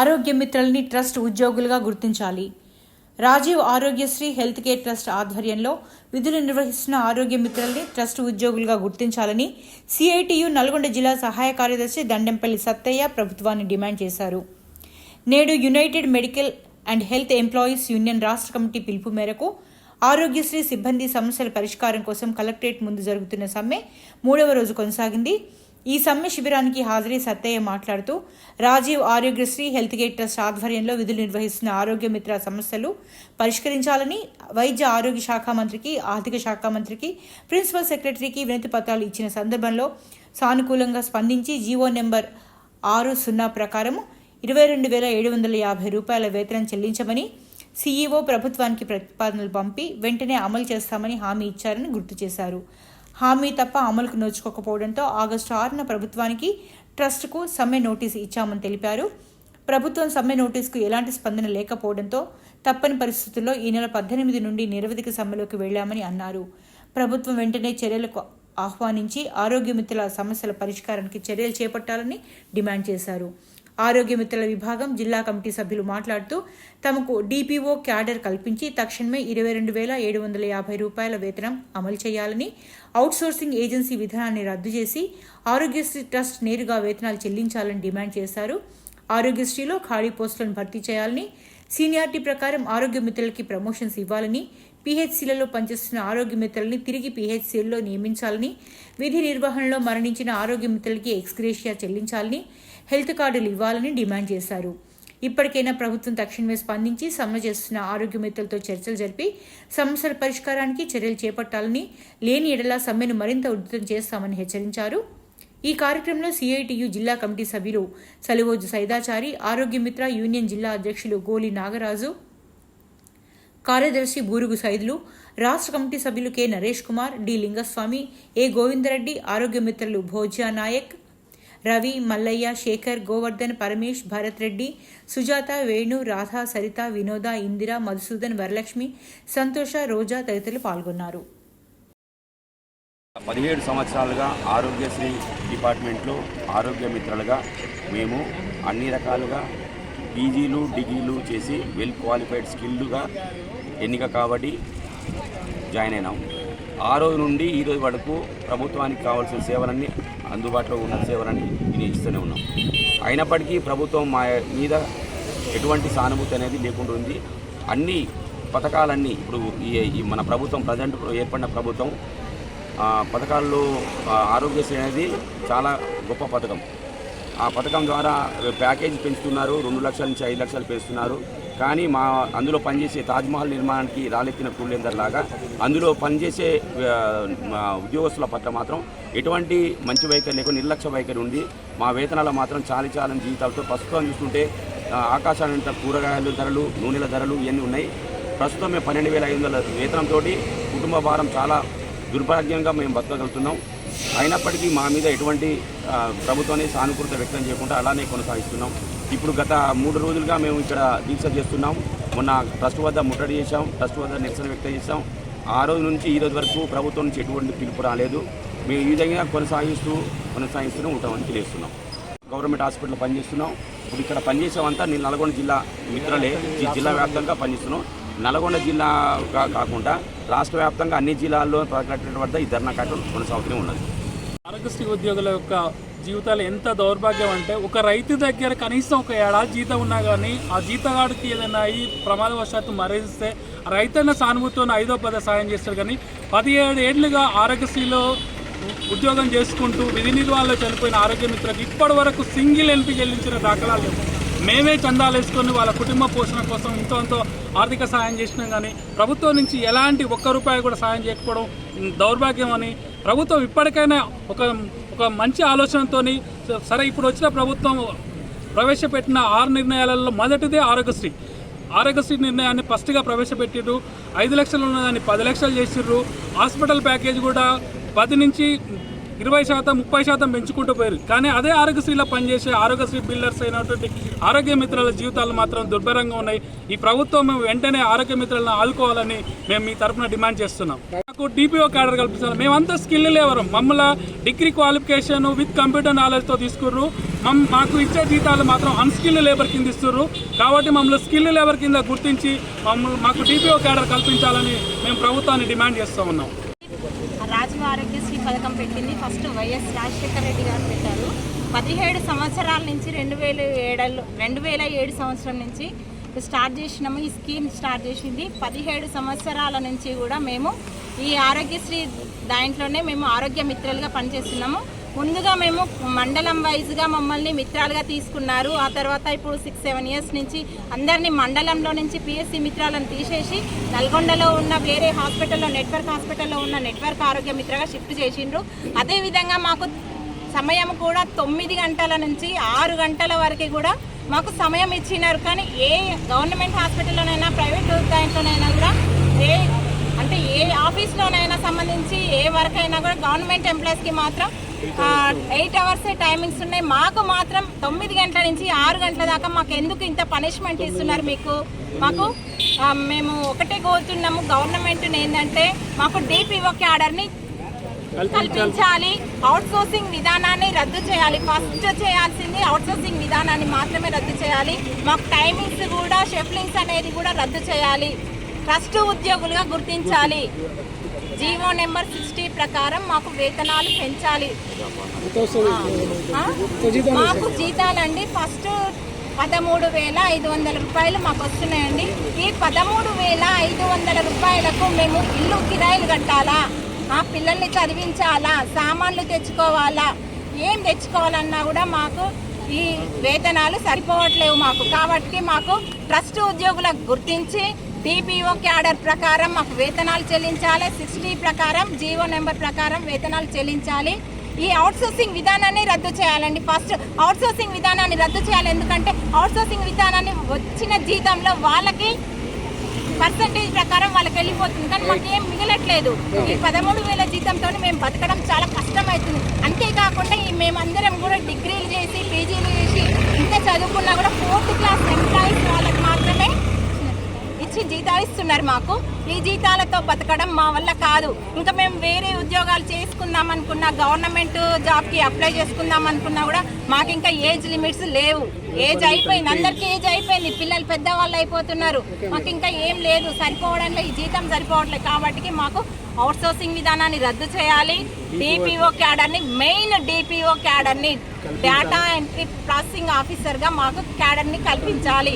ఆరోగ్య మిత్రల్ని ట్రస్ట్ ఉద్యోగులుగా గుర్తించాలి. Rajiv Aarogyasri health care trust ఆధ్వర్యంలో విధులు నిర్వహిస్తున్న ఆరోగ్య మిత్రల్ని ట్రస్ట్ ఉద్యోగులుగా గుర్తించాలని సిఐటియు నల్గొండ జిల్లా సహాయ కార్యదర్శి దండెంపల్లి సత్తయ్య ప్రభుత్వాన్ని డిమాండ్ చేశారు. నేడు united medical and health employees union రాష్ట్ర కమిటీ పిలుపు మేరకు ఆరోగ్యశ్రీ సిబ్బంది సమస్యల పరిష్కారం కోసం కలెక్టరేట్ ముందు జరుగుతున్న సమ్మె మూడవ రోజు కొనసాగింది. ఈ సమ్మె శిబిరానికి హాజరై సత్తయ్య మాట్లాడుతూ Rajiv Aarogyasri health care trust ఆధ్వర్యంలో విధులు నిర్వహిస్తున్న ఆరోగ్య మిత్ర సమస్యలు పరిష్కరించాలని వైద్య ఆరోగ్య శాఖ మంత్రికి ఆర్థిక శాఖ మంత్రికి ప్రిన్సిపల్ సెక్రటరీకి వినతి పత్రాలు ఇచ్చిన సందర్భంలో సానుకూలంగా స్పందించి జీవో నెంబర్ ఆరు సున్నా ప్రకారం ఇరవై రెండు వేల ఏడు వందల యాభై రూపాయల వేతనం చెల్లించమని సీఈఓ ప్రభుత్వానికి ప్రతిపాదనలు పంపి వెంటనే అమలు చేస్తామని హామీ ఇచ్చారని గుర్తు చేశారు. హామీ తప్ప అమలుకు నోచుకోకపోవడంతో ఆగస్టు ఆరున ప్రభుత్వానికి ట్రస్టుకు సమ్మె నోటీసు ఇచ్చామని తెలిపారు. ప్రభుత్వం సమ్మె నోటీసుకు ఎలాంటి స్పందన లేకపోవడంతో తప్పని పరిస్థితుల్లో ఈ నెల పద్దెనిమిది నుండి నిరవధిక సమ్మెలోకి వెళ్ళామని అన్నారు. ప్రభుత్వం వెంటనే చర్యలకు ఆహ్వానించి ఆరోగ్యమిత్రుల సమస్యల పరిష్కారానికి చర్యలు చేపట్టాలని డిమాండ్ చేశారు. ఆరోగ్య మిత్రుల విభాగం జిల్లా కమిటీ సభ్యులు మాట్లాడుతూ తమకు డిపిఓ క్యాడర్ కల్పించి తక్షణమే ఇరవై రెండు వేల ఏడు వందల యాభై రూపాయల వేతనం అమలు చేయాలని అవుట్సోర్సింగ్ ఏజెన్సీ విధానాన్ని రద్దు చేసి ఆరోగ్యశ్రీ ట్రస్ట్ నేరుగా వేతనాలు చెల్లించాలని డిమాండ్ చేశారు. ఆరోగ్యశ్రీలో ఖాళీ పోస్టులను భర్తీ చేయాలని సీనియారిటీ ప్రకారం ఆరోగ్య మిత్రులకి ప్రమోషన్స్ ఇవ్వాలని పీహెచ్సీలలో పనిచేస్తున్న ఆరోగ్య మిత్రుల్ని తిరిగి పీహెచ్సీల్లో నియమించాలని విధి నిర్వహణలో మరణించిన ఆరోగ్య మిత్రులకి ఎక్స్గ్రేషియా చెల్లించాలని హెల్త్ కార్డులు ఇవ్వాలని డిమాండ్ చేశారు. ఇప్పటికైనా ప్రభుత్వం తక్షణమే స్పందించి సమ్మె చేస్తున్న ఆరోగ్య మిత్రులతో చర్చలు జరిపి సమస్యల పరిష్కారానికి చర్యలు చేపట్టాలని లేని ఎడల సమ్మెను మరింత ఉధృతం చేస్తామని హెచ్చరించారు. ఈ కార్యక్రమంలో సిఐటియు జిల్లా కమిటీ సభ్యులు సలివోజు సైదాచారి ఆరోగ్య మిత్ర యూనియన్ జిల్లా అధ్యక్షులు గోలి నాగరాజు కార్యదర్శి బూరుగు సైదులు రాష్ట్ర కమిటీ సభ్యులు K Naresh Kumar D Lingaswamy A Govindareddy ఆరోగ్య మిత్రులు భోజ్యా నాయక్ రవి మల్లయ్య శేఖర్ గోవర్ధన్ పరమేష్ భరత్ రెడ్డి సుజాత వేణు రాధా సరిత వినోద ఇందిర మధుసూదన్ వరలక్ష్మి సంతోష రోజా తదితరులు పాల్గొన్నారు. పదిహేడు సంవత్సరాలుగా ఆరోగ్యశ్రీ డిపార్ట్మెంట్లో ఆరోగ్య మిత్రులుగా మేము అన్ని రకాలుగా పీజీలు డిగ్రీలు చేసి వెల్ క్వాలిఫైడ్ స్కిల్డ్గా ఎన్నిక కాబట్టి జాయిన్ అయినాం. ఆ రోజు నుండి ఈ రోజు వరకు ప్రభుత్వానికి కావాల్సిన సేవలన్నీ అందుబాటులో ఉన్న సేవలన్నీ వినియోగిస్తూనే ఉన్నాం. అయినప్పటికీ ప్రభుత్వం మా మీద ఎటువంటి సానుభూతి అనేది లేకుండా ఉంది. అన్ని పథకాలన్నీ ఇప్పుడు ఈ మన ప్రభుత్వం ప్రజెంట్ ఏర్పడిన ప్రభుత్వం పథకాల్లో ఆరోగ్యశ్రీ అనేది చాలా గొప్ప పథకం. ఆ పథకం ద్వారా ప్యాకేజ్ పెంచుతున్నారు. రెండు లక్షల నుంచి ఐదు లక్షలు పెంచుతున్నారు. కానీ మా అందులో పనిచేసే తాజ్మహల్ నిర్మాణానికి రాలెత్తిన కూలేందర్లాగా అందులో పనిచేసే మా ఉద్యోగస్తుల పట్ల మాత్రం ఎటువంటి మంచి వైఖరి లేకుండా నిర్లక్ష్య వైఖరి ఉంది మా వేతనాలు మాత్రం చాలి చాలని జీవితాలతో ప్రస్తుతం చూస్తుంటే ఆకాశాన్ని ఆకాశానంత కూరగాయల ధరలు నూనెల ధరలు ఇవన్నీ ఉన్నాయి. ప్రస్తుతం మేము పన్నెండు వేల ఐదు వందల వేతనంతో కుటుంబ భారం చాలా దుర్భాగ్యంగా మేము బతకగలుగుతున్నాం. అయినప్పటికీ మా మీద ఎటువంటి ప్రభుత్వాన్ని సానుకూలత వ్యక్తం చేయకుండా అలానే కొనసాగిస్తున్నాం. ఇప్పుడు గత మూడు రోజులుగా మేము ఇక్కడ దీక్ష చేస్తున్నాం. మొన్న ట్రస్ట్ వద్ద ముట్టడి చేశాం. ట్రస్ట్ వద్ద నిరసన వ్యక్తం చేశాం. ఆ రోజు నుంచి ఈ రోజు వరకు ప్రభుత్వం నుంచి ఎటువంటి పిలుపు రాలేదు. మేము ఈ విధంగా కొనసాగిస్తూ కొనసాగిస్తూనే ఉంటామని తెలియజేస్తున్నాం. గవర్నమెంట్ హాస్పిటల్ పనిచేస్తున్నాం. ఇప్పుడు ఇక్కడ పనిచేసామంతా నేను నల్గొండ జిల్లా మిత్రులే. ఈ జిల్లా వ్యాప్తంగా పనిచేస్తున్నాం. నల్గొండ జిల్లాగా కాకుండా రాష్ట్ర వ్యాప్తంగా అన్ని జిల్లాల్లో కలెక్టరేట్ వద్ద ఈ ధర్నా కార్యక్రమం కొనసాగుతూనే ఉన్నది. ఆరోగ్యశ్రీ ఉద్యోగుల యొక్క జీవితాలు ఎంత దౌర్భాగ్యం అంటే ఒక రైతు దగ్గర కనీసం ఒక ఏడాది జీతం ఉన్నా కానీ ఆ జీతగాడికి ఏదైనా అయ్యి ప్రమాదవశాత్తు మరణిస్తే రైతన్న సానుభూతితో ఐదో పద సాయం చేస్తారు కానీ పదిహేడు ఏళ్ళుగా ఆరోగ్యశ్రీలో ఉద్యోగం చేసుకుంటూ విధి నిర్వహణలో చనిపోయిన ఆరోగ్య మిత్రులకు ఇప్పటి వరకు సింగిల్ ఎంపీ చెల్లించిన దాఖలాలు మేమే చందాలు వేసుకొని వాళ్ళ కుటుంబ పోషణ కోసం ఎంతో ఎంతో ఆర్థిక సాయం చేసినాం కానీ ప్రభుత్వం నుంచి ఎలాంటి ఒక్క రూపాయి కూడా సాయం చేయకపోవడం దౌర్భాగ్యం అని ప్రభుత్వం ఇప్పటికైనా ఒక ఒక మంచి ఆలోచనతోని సరే ఇప్పుడు వచ్చిన ప్రభుత్వం ప్రవేశపెట్టిన ఆరు నిర్ణయాలలో మొదటిదే ఆరోగ్యశ్రీ. ఆరోగ్యశ్రీ నిర్ణయాన్ని ఫస్ట్గా ప్రవేశపెట్టిర్రు. ఐదు లక్షలు ఉన్నదాన్ని పది లక్షలు చేసిర్రు. హాస్పిటల్ ప్యాకేజ్ కూడా పది నుంచి ఇరవై శాతం ముప్పై శాతం పెంచుకుంటూ పోయారు. కానీ అదే ఆరోగ్యశ్రీలో పనిచేసే ఆరోగ్యశ్రీ బిల్డర్స్ అయినటువంటి ఆరోగ్య మిత్రుల జీవితాలు మాత్రం దుర్భరంగా ఉన్నాయి. ఈ ప్రభుత్వం వెంటనే ఆరోగ్య మిత్రులను ఆదుకోవాలని మేము మీ తరఫున డిమాండ్ చేస్తున్నాం. మాకు డిపిఓ క్యాడర్ కల్పించాలి మేమంతా స్కిల్ లేవరం. మమ్మల్ని డిగ్రీ క్వాలిఫికేషన్ విత్ కంప్యూటర్ నాలెడ్జ్తో తీసుకుర్రు. మమ్ మాకు ఇచ్చే జీతాలు మాత్రం అన్స్కిల్ లేబర్ కింద ఇస్తున్నారు కాబట్టి మమ్మల్ని స్కిల్ లేబర్ కింద గుర్తించి మమ్మల్ని మాకు డిపిఓ క్యాడర్ కల్పించాలని మేము ప్రభుత్వాన్ని డిమాండ్ చేస్తూ ఉన్నాం. ఆరోగ్యశ్రీ పథకం పెట్టింది. ఫస్ట్ వైఎస్ రాజశేఖర రెడ్డి గారు పెట్టారు. పదిహేడు సంవత్సరాల నుంచి రెండు వేల ఏడలో రెండు వేల ఏడు సంవత్సరం నుంచి స్టార్ట్ చేసినాము. ఈ స్కీమ్ స్టార్ట్ చేసింది. పదిహేడు సంవత్సరాల నుంచి కూడా మేము ఈ ఆరోగ్యశ్రీ దాంట్లోనే మేము ఆరోగ్య మిత్రులుగా పనిచేస్తున్నాము. ముందుగా మేము మండలం వైజ్గా మమ్మల్ని మిత్రాలుగా తీసుకున్నారు. ఆ తర్వాత ఇప్పుడు సిక్స్ సెవెన్ ఇయర్స్ నుంచి అందరినీ మండలంలో నుంచి పిఎస్సి మిత్రాలను తీసేసి నల్గొండలో ఉన్న వేరే హాస్పిటల్లో నెట్వర్క్ హాస్పిటల్లో ఉన్న నెట్వర్క్ ఆరోగ్య మిత్రగా షిఫ్ట్ చేసిండ్రు. అదేవిధంగా మాకు సమయం కూడా తొమ్మిది గంటల నుంచి ఆరు గంటల వరకు కూడా మాకు సమయం ఇచ్చినారు. కానీ ఏ గవర్నమెంట్ హాస్పిటల్లోనైనా ప్రైవేట్ దాంట్లోనైనా కూడా ఏ అంటే ఏ ఆఫీస్లోనైనా సంబంధించి ఏ వర్క్ అయినా కూడా గవర్నమెంట్ ఎంప్లాయీస్కి మాత్రం ఎయిట్ అవర్స్ టైమింగ్స్ ఉన్నాయి. మాకు మాత్రం తొమ్మిది గంటల నుంచి ఆరు గంటల దాకా మాకు ఎందుకు ఇంత పనిష్మెంట్ ఇస్తున్నారు మీకు? మాకు మేము ఒకటే కోరుతున్నాము గవర్నమెంట్ ఏంటంటే మాకు డిపిఓ ఆర్డర్ని కల్పించాలి. అవుట్ సోర్సింగ్ విధానాన్ని రద్దు చేయాలి. ఫస్ట్ చేయాల్సింది అవుట్ సోర్సింగ్ విధానాన్ని మాత్రమే రద్దు చేయాలి. మాకు టైమింగ్స్ కూడా షెఫ్లింగ్స్ అనేది కూడా రద్దు చేయాలి. ట్రస్ట్ ఉద్యోగులుగా గుర్తించాలి. జీవో నెంబర్ సిక్స్టీ ప్రకారం మాకు వేతనాలు పెంచాలి? మాకు జీతాలండి. ఫస్ట్ పదమూడు వేల ఐదు వందల రూపాయలు మాకు వస్తున్నాయండి. ఈ పదమూడు వేల ఐదు వందల రూపాయలకు మేము ఇల్లు కిరాయిలు కట్టాలా? ఆ పిల్లల్ని చదివించాలా? సామాన్లు తెచ్చుకోవాలా? ఏం తెచ్చుకోవాలన్నా కూడా మాకు ఈ వేతనాలు సరిపోవట్లేవు మాకు. కాబట్టి మాకు ట్రస్ట్ ఉద్యోగులకు గుర్తించి టీపీఓ క్యాడర్ ప్రకారం మాకు వేతనాలు చెల్లించాలి. సిక్స్టీ ప్రకారం జీవో నెంబర్ ప్రకారం వేతనాలు చెల్లించాలి. ఈ అవుట్సోర్సింగ్ విధానాన్ని రద్దు చేయాలండి. ఫస్ట్ అవుట్సోర్సింగ్ విధానాన్ని రద్దు చేయాలి. ఎందుకంటే అవుట్సోర్సింగ్ విధానాన్ని వచ్చిన జీతంలో వాళ్ళకి పర్సంటేజ్ ప్రకారం వాళ్ళకి వెళ్ళిపోతుంది. కానీ మాకు ఏం మిగలట్లేదు. ఈ పదమూడు వేల జీతంతో మేము బతకడం చాలా కష్టమవుతుంది అంతేకాకుండా ఈ మేమందరం కూడా డిగ్రీలు చేసి పీజీలు చేసి ఇంత చదువుకున్నా కూడా ఫోర్త్ క్లాస్ ఎంప్లాయీస్ వాళ్ళకి మాత్రమే ఇచ్చి జీతాలు ఇస్తున్నారు మాకు. ఈ జీతాలతో బతకడం మా వల్ల కాదు. ఇంకా మేము వేరే ఉద్యోగాలు చేసుకుందాం అనుకున్నా గవర్నమెంట్ జాబ్కి అప్లై చేసుకుందాం అనుకున్నా కూడా మాకు ఇంకా ఏజ్ లిమిట్స్ లేవు. ఏజ్ అయిపోయింది. అందరికీ ఏజ్ అయిపోయింది. పిల్లలు పెద్దవాళ్ళు అయిపోతున్నారు. మాకు ఇంకా ఏం లేదు. సరిపోవడంలో. ఈ జీతం సరిపోవట్లేదు కాబట్టి మాకు అవుట్సోర్సింగ్ విధానాన్ని రద్దు చేయాలి. డిపిఓ క్యాడర్ని మెయిన్ డిపిఓ క్యాడర్ని డేటా ఎంట్రీ ప్రాసెసింగ్ ఆఫీసర్గా మాకు క్యాడర్ని కల్పించాలి.